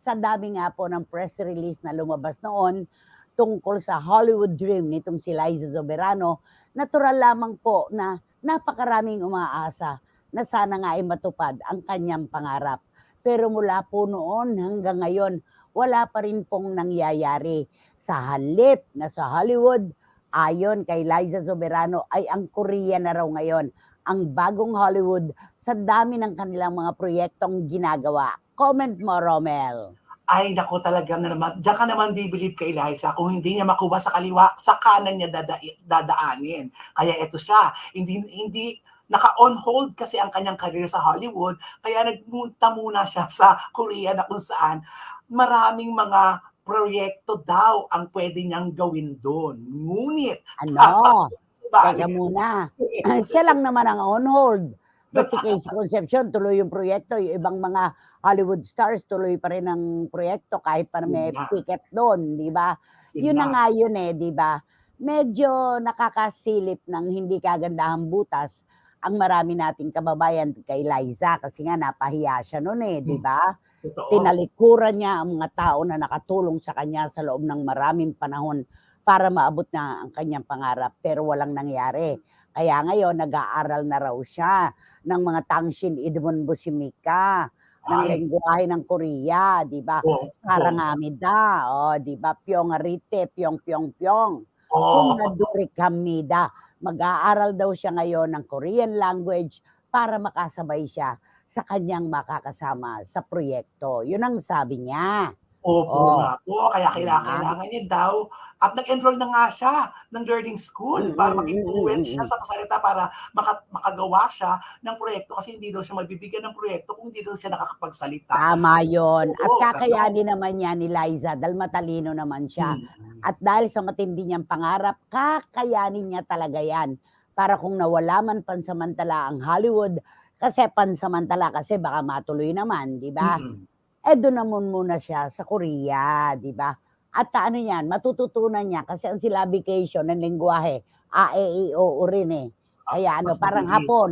Sa dami nga po ng press release na lumabas noon tungkol sa Hollywood dream nitong si Liza Soberano, natural lamang po na napakaraming umaasa na sana nga ay matupad ang kanyang pangarap. Pero mula po noon hanggang ngayon, wala pa rin pong nangyayari. Sa halip na sa Hollywood, ayon kay Liza Soberano ay ang Korea na raw ngayon ang bagong Hollywood sa dami ng kanilang mga proyektong ginagawa. Comment mo, Romel. Ay, nako talaga na naman. Diyan ka naman bibilib kay Liza. Kung hindi niya makuha sa kaliwa, sa kanan niya dada, dadaanin. Kaya eto siya. Hindi, hindi, naka-on hold kasi ang kanyang career sa Hollywood. Kaya nagmunta muna siya sa Korea na kung saan maraming mga proyekto daw ang pwede niyang gawin doon. Ngunit, Ano? Teka muna. Siya lang naman ang on hold. But si Casey Concepcion, tuloy yung proyekto. Yung ibang mga Hollywood stars, tuloy pa rin ang proyekto kahit pa may Yun ticket doon, di ba? Yun na nga yun eh, di ba? Medyo nakakasilip ng hindi kagandahan butas ang marami nating kababayan kay Liza kasi nga napahiya siya noon eh, di ba? Totoo. Tinalikuran niya ang mga tao na nakatulong sa kanya sa loob ng maraming panahon para maabot na ang kanyang pangarap pero walang nangyari. Kaya ngayon nag-aaral na raw siya ng mga Tangshin Idmon Busimika, ng lengguwahe ng Korea, di ba? Oo. Sarangamida, oh, di ba? Pyongarite, pyong pyong pyong. Oo. Kunaduri kamida. Mag-aaral daw siya ngayon ng Korean language para makasabay siya sa kanyang makakasama sa proyekto. Yun ang sabi niya. Opo Oo. nga po, kaya kailangan, kailangan niya daw. At nag-enroll na nga siya ng learning school Mm, para mm, siya sa kasalita para maka, makagawa siya ng proyekto kasi hindi daw siya mabibigyan ng proyekto kung hindi daw siya nakakapagsalita. Tama yon. At kakayanin naman niya ni Liza dahil matalino naman siya. Mm. At dahil sa matindi niyang pangarap, kakayanin niya talaga yan. Para kung nawala man pansamantala ang Hollywood, kasi pansamantala kasi baka matuloy naman, di ba? Mm. Eh doon naman muna siya sa Korea, di ba? At ano yan, matututunan niya kasi ang syllabication ng lingwahe, a, e, i, o, u rin eh. Kaya Mas ano, parang hapon,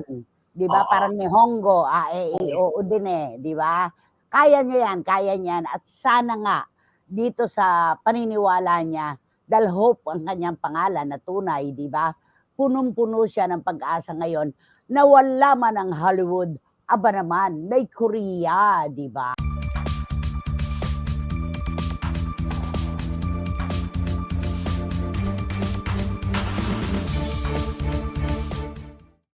di ba? Parang Nihongo, a, e, i, o, u din eh, di ba? Kaya niya yan, kaya niya yan. At sana nga, dito sa paniniwala niya, dahil hope ang kanyang pangalan na tunay, di ba? Punong-puno siya ng pag-asa ngayon na wala man ang Hollywood, aba naman, may Korea, di ba?